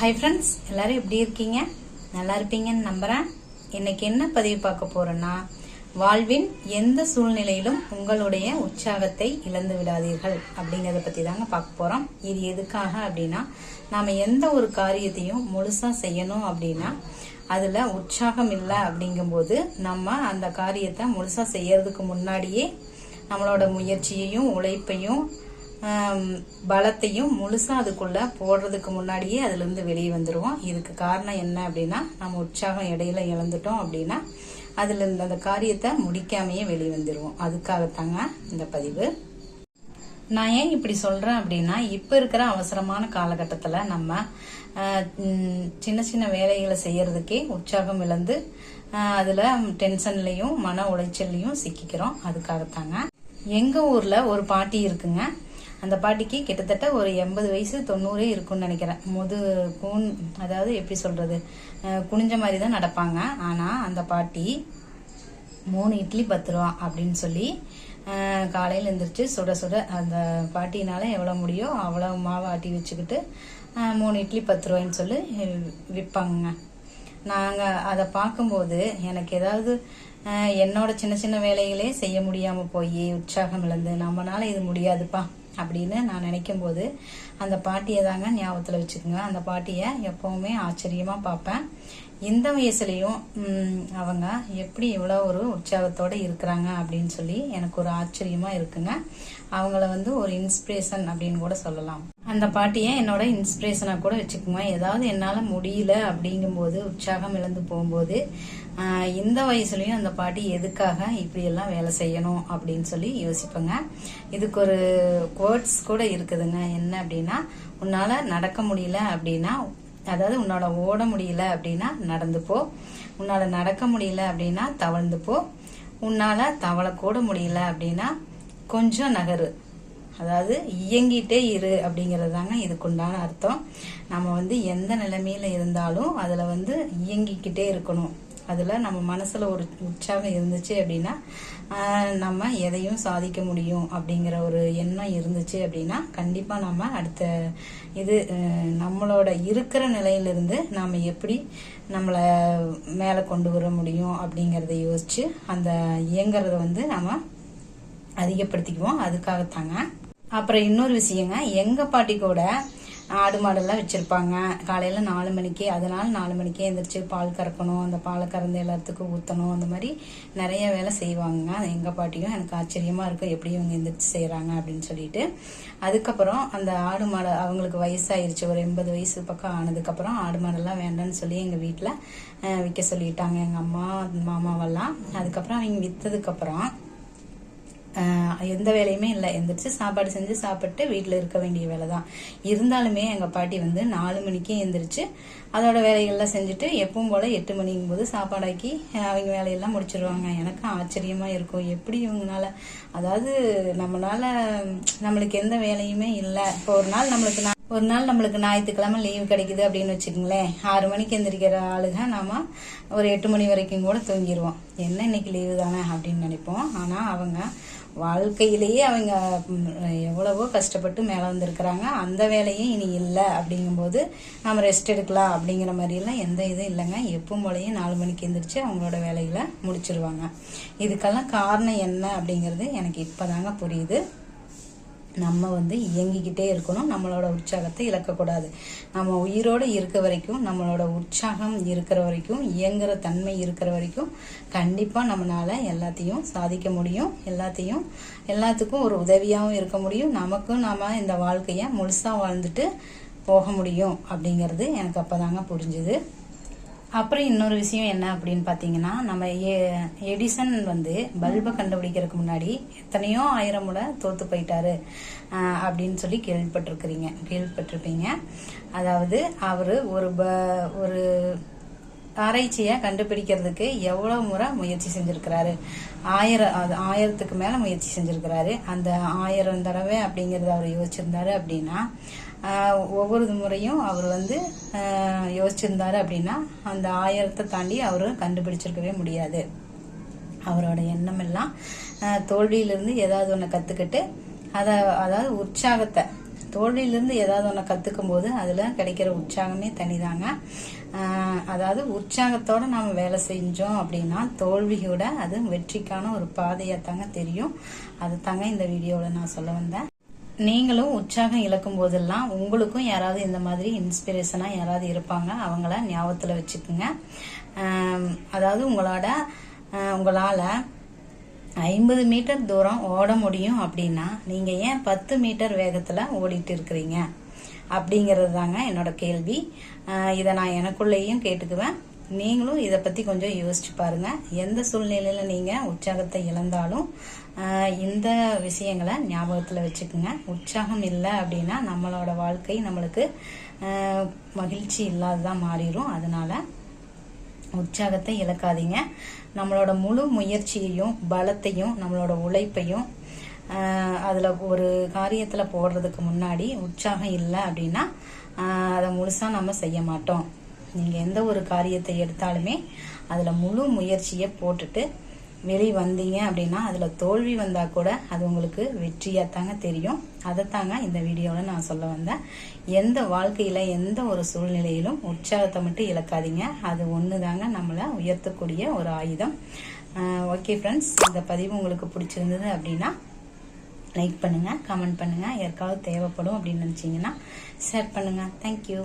Hi friends எல்லாரும் எப்படி இருக்கீங்க? நல்லா இருப்பீங்கன்னு நம்புறேன். இன்னைக்கு என்ன பதிவு பார்க்க போறேன்னா வாழ்வின் எந்த சூழ்நிலையிலும் உங்களுடைய உற்சாகத்தை இழந்து விடாதீர்கள் அப்படிங்கறத பத்தி தாங்க பார்க்க போறோம். இது எதுக்காக அப்படின்னா நாம எந்த ஒரு காரியத்தையும் முழுசா செய்யணும் அப்படின்னா அதுல உற்சாகம் இல்லை அப்படிங்கும்போது நம்ம அந்த காரியத்தை முழுசா செய்யறதுக்கு முன்னாடியே நம்மளோட முயற்சியையும் உழைப்பையும் பலத்தையும் முழுசாக அதுக்குள்ள போடுறதுக்கு முன்னாடியே அதுலேருந்து வெளியே வந்துடுவோம் இதுக்கு காரணம் என்ன அப்படின்னா நம்ம உற்சாகம் இடையில இழந்துட்டோம் அப்படின்னா அதுலேருந்து அந்த காரியத்தை முடிக்காமையே வெளியே வந்துடுவோம் அதுக்காகத்தாங்க இந்த பதிவு. நான் ஏன் இப்படி சொல்கிறேன் அப்படின்னா இப்போ இருக்கிற அவசரமான காலகட்டத்தில் நம்ம சின்ன சின்ன வேலைகளை செய்யறதுக்கே உற்சாகம் இழந்து அதில் டென்ஷன்லையும் மன உளைச்சல்லையும் சிக்கிக்கிறோம். அதுக்காகத்தாங்க. எங்கள் ஊரில் ஒரு பாட்டி இருக்குங்க. அந்த பாட்டிக்கு கிட்டத்தட்ட ஒரு எண்பது வயசு தொண்ணூறே இருக்கும்னு நினைக்கிறேன். முது கூன் அதாவது எப்படி சொல்றது குனிஞ்ச மாதிரி தான் நடப்பாங்க. ஆனால் அந்த பாட்டி மூணு இட்லி பத்து ரூபா அப்படின்னு சொல்லி காலையில் எழுந்திரிச்சு சுட சுட அந்த பாட்டினால எவ்வளோ முடியோ அவ்வளோ மாவு ஆட்டி வச்சுக்கிட்டு மூணு இட்லி பத்து ரூபாய்ன்னு சொல்லி விற்பாங்க நாங்கள் அதை பார்க்கும்போது எனக்கு ஏதாவது என்னோட சின்ன சின்ன வேலைகளே செய்ய முடியாமல் போய் உற்சாகம் இழந்து நம்மளால இது முடியாதுப்பா. அப்படின்னு நான் நினைக்கும் போது அந்த பாட்டியை தாங்க ஞாபகத்தில் வச்சுக்கோங்க. அந்த பாட்டியை எப்போவுமே ஆச்சரியமாக பார்ப்பேன். இந்த வயசுலேயும் அவங்க எப்படி இவ்வளோ ஒரு உற்சாகத்தோடு இருக்கிறாங்க அப்படின்னு சொல்லி எனக்கு ஒரு ஆச்சரியமாக இருக்குங்க. அவங்கள வந்து ஒரு இன்ஸ்பிரேஷன் அப்படின்னு கூட சொல்லலாம். அந்த பாட்டியை என்னோட இன்ஸ்பிரேஷனாக கூட வச்சுக்குவேன் ஏதாவது என்னால் முடியல அப்படிங்கும்போது உற்சாகம் இழந்து போகும்போது இந்த வயசுலயும் அந்த பாட்டி எதுக்காக இப்படி எல்லாம் வேலை செய்யணும் அப்படின்னு சொல்லி யோசிப்பேங்க. இதுக்கு ஒரு கோட்ஸ் கூட இருக்குதுங்க. என்ன அப்படின்னா உன்னால நடக்க முடியல அப்படின்னா அதாவது உன்னால ஓட முடியல அப்படின்னா நடந்து போ. உன்னால நடக்க முடியல அப்படின்னா தவழ்ந்து போ. உன்னால தவளக்கூட முடியல அப்படின்னா கொஞ்சம் நகரு. அதாவது இயங்கிட்டே இரு அப்படிங்கிறது தாங்க இதுக்குண்டான அர்த்தம். நம்ம வந்து எந்த நிலைமையில இருந்தாலும் அதுல வந்து இயங்கிக்கிட்டே இருக்கணும். அதில் நம்ம மனசில் ஒரு உற்சாகம் இருந்துச்சு அப்படின்னா நம்ம எதையும் சாதிக்க முடியும் அப்படிங்கிற ஒரு எண்ணம் இருந்துச்சு அப்படின்னா கண்டிப்பாக நம்ம அடுத்த இது நம்மளோட இருக்கிற நிலையிலிருந்து நாம் எப்படி நம்மளை மேலே கொண்டு வர முடியும் அப்படிங்கிறத யோசித்து அந்த இயங்குறத வந்து நம்ம அதிகப்படுத்திக்குவோம். அதுக்காகத்தாங்க. அப்புறம் இன்னொரு விஷயங்க எங்கள் பாட்டி கூட ஆடு மாடெல்லாம் வச்சுருப்பாங்க. காலையில் நாலு மணிக்கு அதனால் நாலு மணிக்கே எழுந்திரிச்சு பால் கறக்கணும். அந்த பாலை கறந்து எல்லாத்துக்கும் ஊற்றணும் அந்த மாதிரி நிறைய வேலை செய்வாங்க. எங்கள் பாட்டியும் எனக்கு ஆச்சரியமாக இருக்கும் எப்படி இவங்க எந்திரிச்சு செய்கிறாங்க அப்படின்னு சொல்லிட்டு. அதுக்கப்புறம் அந்த ஆடு மாடு அவங்களுக்கு வயசாயிருச்சு. ஒரு எண்பது வயசு பக்கம் ஆனதுக்கப்புறம் ஆடு மாடெல்லாம் வேண்டாம்னு சொல்லி எங்கள் வீட்டில் விற்க சொல்லிட்டாங்க. எங்கள் அம்மா மாமாவெல்லாம். அதுக்கப்புறம் அவங்க விற்றதுக்கப்புறம் எந்த வேலையுமே இல்லை. எந்திரிச்சு சாப்பாடு செஞ்சு சாப்பிட்டு வீட்டில் இருக்க வேண்டிய வேலை தான் இருந்தாலுமே எங்கள் பாட்டி வந்து நாலு மணிக்கே எந்திரிச்சு அதோட வேலைகள்லாம் செஞ்சுட்டு எப்பவும் போல எட்டு மணிங்கும் போது சாப்பாடாக்கி அவங்க வேலையெல்லாம் முடிச்சிருவாங்க. எனக்கு ஆச்சரியமாக இருக்கும். எப்படி இவங்கனால அதாவது நம்மளால நம்மளுக்கு எந்த வேலையுமே இல்லை. இப்போ ஒரு நாள் நம்மளுக்கு நான் ஒரு நாள் நம்மளுக்கு ஞாயிற்றுக்கிழமை லீவு கிடைக்குது அப்படின்னு வச்சுக்கோங்களேன். ஆறு மணிக்கு எந்திரிக்கிற ஆளுங்க நாம ஒரு எட்டு மணி வரைக்கும் கூட தூங்கிடுவோம் என்ன இன்னைக்கு லீவு தானே அப்படின்னு நினைப்போம். ஆனால் அவங்க வாழ்க்கையிலேயே அவங்க எவ்வளவோ கஷ்டப்பட்டு மேலே வந்திருக்கிறாங்க. அந்த வேலையும் இனி இல்லை அப்படிங்கும்போது நம்ம ரெஸ்ட் எடுக்கலாம் அப்படிங்கிற மாதிரிலாம் எந்த இதுவும் இல்லைங்க. எப்பவும் போலையும் நாலு மணிக்கு எந்திரிச்சு அவங்களோட வேலைகளை முடிச்சிருவாங்க. இதுக்கெல்லாம் காரணம் என்ன அப்படிங்கிறது எனக்கு இப்போதாங்க புரியுது. நம்ம வந்து இயங்கிக்கிட்டே இருக்கணும். நம்மளோட உற்சாகத்தை இழக்கக்கூடாது. நம்ம உயிரோடு இருக்க வரைக்கும் நம்மளோட உற்சாகம் இருக்கிற வரைக்கும் இயங்குற தன்மை இருக்கிற வரைக்கும் கண்டிப்பாக நம்மளால் எல்லாத்தையும் சாதிக்க முடியும். எல்லாத்தையும் எல்லாத்துக்கும் ஒரு உதவியாகவும் இருக்க முடியும். நமக்கும் நாம் இந்த வாழ்க்கையை முழுசாக வாழ்ந்துட்டு போக முடியும் அப்படிங்கிறது எனக்கு அப்போதாங்க புரிஞ்சுது. அப்புறம் இன்னொரு விஷயம் என்ன அப்படின்னு பார்த்தீங்கன்னா நம்ம எ- எடிசன் வந்து பல்பை கண்டுபிடிக்கிறதுக்கு முன்னாடி எத்தனையோ ஆயிரம் முறை தோத்து போயிட்டாரு. அப்படின்னு சொல்லி கேள்விப்பட்டிருக்கிறீங்க. கேள்விப்பட்டிருப்பீங்க. அதாவது அவர் ஒரு ப ஒரு ஆராய்ச்சியை கண்டுபிடிக்கிறதுக்கு எவ்வளவு முறை முயற்சி செஞ்சிருக்கிறாரு? ஆயிரம் அது ஆயிரத்துக்கு மேல முயற்சி செஞ்சிருக்கிறாரு. அந்த ஆயிரம் தடவை அப்படிங்கறத அவர் யோசிச்சிருந்தாரு அப்படின்னா ஒவ்வொரு முறையும் அவர் வந்து யோசிச்சிருந்தாரு அப்படின்னா அந்த ஆயிரத்தை தாண்டி அவர் கண்டுபிடிச்சிருக்கவே முடியாது. அவரோட எண்ணம் எல்லாம் தோல்வியிலிருந்து ஏதாவது ஒன்று கத்துக்கிட்டு அதை அதாவது உற்சாகத்தை தோல்வியிலிருந்து ஏதாவது ஒன்று கற்றுக்கும் போது அதில் கிடைக்கிற உற்சாகமே தனிதாங்க. அதாவது உற்சாகத்தோட நாம் வேலை செஞ்சோம் அப்படின்னா தோல்வியோட அது வெற்றிக்கான ஒரு பாதையாக தாங்க தெரியும். அது தாங்க இந்த வீடியோவில் நான் சொல்ல வந்தேன். நீங்களும் உற்சாகம் இழக்கும் போதெல்லாம் உங்களுக்கும் யாராவது இந்த மாதிரி இன்ஸ்பிரேஷனாக யாராவது இருப்பாங்க அவங்கள ஞாபகத்தில் வச்சுக்கோங்க. அதாவது உங்களோட உங்களால் ஐம்பது மீட்டர் தூரம் ஓட முடியும் அப்படின்னா நீங்கள் ஏன் பத்து மீட்டர் வேகத்தில் ஓடிட்டு இருக்கிறீங்க? அப்படிங்கிறது தாங்க என்னோட கேள்வி. இதை நான் எனக்குள்ளேயும் கேட்டுக்குவேன். நீங்களும் இதை பற்றி கொஞ்சம் யோசிச்சு பாருங்க. எந்த சூழ்நிலையில் நீங்கள் உற்சாகத்தை இழந்தாலும் இந்த விஷயங்களை ஞாபகத்தில் வச்சுக்கோங்க. உற்சாகம் இல்லை அப்படின்னா நம்மளோட வாழ்க்கை நம்மளுக்கு மகிழ்ச்சி இல்லாததான் மாறிடும் அதனால உற்சாகத்தை இழக்காதீங்க. நம்மளோட முழு முயற்சியையும் பலத்தையும் நம்மளோட உழைப்பையும் அதில் ஒரு காரியத்தில் போடுறதுக்கு முன்னாடி உற்சாகம் இல்லை அப்படின்னா அதை முழுசாக நம்ம செய்ய மாட்டோம். நீங்கள் எந்த ஒரு காரியத்தை எடுத்தாலுமே அதில் முழு முயற்சியை போட்டுட்டு வெளி வந்தீங்க அப்படின்னா அதில் தோல்வி வந்தால் கூட அது உங்களுக்கு வெற்றியாக தாங்க தெரியும். அதைத்தாங்க இந்த வீடியோவில் நான் சொல்ல வந்தேன். எந்த வாழ்க்கையில் எந்த ஒரு சூழ்நிலையிலும் உற்சாகத்தை மட்டும் இழக்காதீங்க. அது ஒன்று தாங்க நம்மளை உயர்த்தக்கூடிய ஒரு ஆயுதம். ஓகே ஃப்ரெண்ட்ஸ் இந்த பதிவு உங்களுக்கு பிடிச்சிருந்தது அப்படின்னா லைக் பண்ணுங்கள் கமெண்ட் பண்ணுங்கள் யாருக்காவது தேவைப்படும் அப்படின்னு நினச்சிங்கன்னா ஷேர் பண்ணுங்கள் தேங்க்யூ